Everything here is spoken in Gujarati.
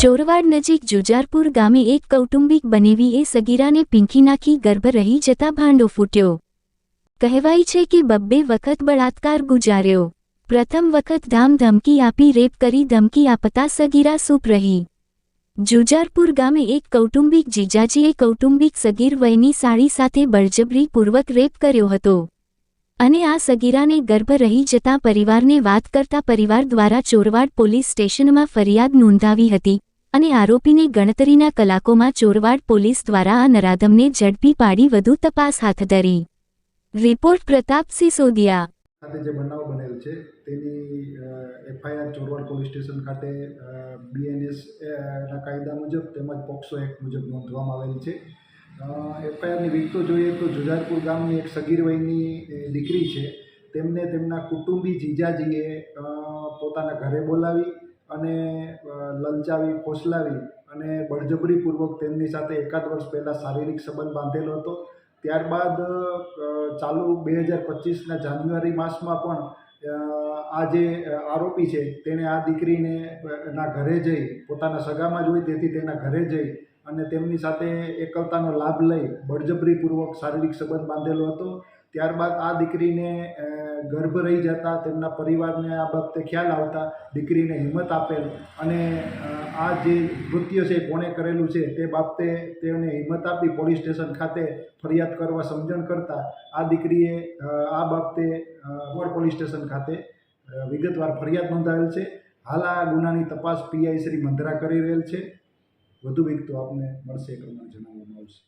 ચોરવાડ નજીક જુજારપુર ગામે એક કૌટુંબિક બનેવી એ સગીરાને પીંખી નાખી ગર્ભ રહી જતા ભાંડો ફૂટ્યો. કહેવાય છે કે બબ્બે વખત બળાત્કાર ગુજાર્યો. પ્રથમ વખત ધામ ધમકી આપી, રેપ કરી, ધમકી આપતા સગીરા સૂપ રહી. જુજારપુર ગામે એક કૌટુંબિક જીજાજીએ કૌટુંબિક સગીર વયની સાડી સાથે બળજબરીપૂર્વક રેપ કર્યો હતો. અને આ સગીરાને ગર્ભ રહી જતા પરિવારને વાત કરતા પરિવાર દ્વારા ચોરવાડ પોલીસ સ્ટેશનમાં ફરિયાદ નોંધાવી હતી. અને આરોપીને ગણતરીના કલાકોમાં ચોરવાડ પોલીસ દ્વારા આ નરાધમને ઝડપી પાડી વધુ તપાસ હાથ ધરી. રિપોર્ટ પ્રતાપ સિસોદિયા ખાતે જે બનાવ બનેલ છે, તેની એફઆઈઆર ચોરવાડ પોલીસ સ્ટેશન ખાતે બીએનએસ ના કાયદા મુજબ તેમજ પોક્સો એક્ટ મુજબ નોંધવામાં આવેલી છે. એફઆઈઆરની વિગતો જોઈએ તો જુજારપુર ગામની એક સગીર વયની દીકરી છે. તેમને તેમના કુટુંબી જીજાજીએ પોતાના ઘરે બોલાવી અને લલચાવી, ફોસલાવી અને બળજબરીપૂર્વક તેમની સાથે એકાદ વર્ષ પહેલાં શારીરિક સંબંધ બાંધેલો હતો. ત્યારબાદ ચાલુ બે હજાર પચીસના જાન્યુઆરી માસમાં પણ આ જે આરોપી છે તેણે આ દીકરીને એના ઘરે જઈ પોતાના સગામાં જ હોય તેથી તેના ઘરે જઈ અને તેમની સાથે એકલતાનો લાભ લઈ બળજબરીપૂર્વક શારીરિક સંબંધ બાંધેલો હતો. ત્યારબાદ આ દીકરીને ગર્ભ રહી જતા તેમના પરિવારને આ બાબતે ખ્યાલ આવતા દીકરીને હિંમત આપેલ અને આ જે કૃત્ય છે, કોણે કરેલું છે, તે બાબતે તેમને હિંમત આપી પોલીસ સ્ટેશન ખાતે ફરિયાદ કરવા સમજણ કરતા આ દીકરીએ આ બાબતે વડ પોલીસ સ્ટેશન ખાતે વિગતવાર ફરિયાદ નોંધાવેલ છે. હાલ આ ગુનાની તપાસ પીઆઈ શ્રી મંધરા કરી રહેલ છે. વધુ વિગતો આપને મળશે, એ પ્રમાણે જણાવવામાં આવશે.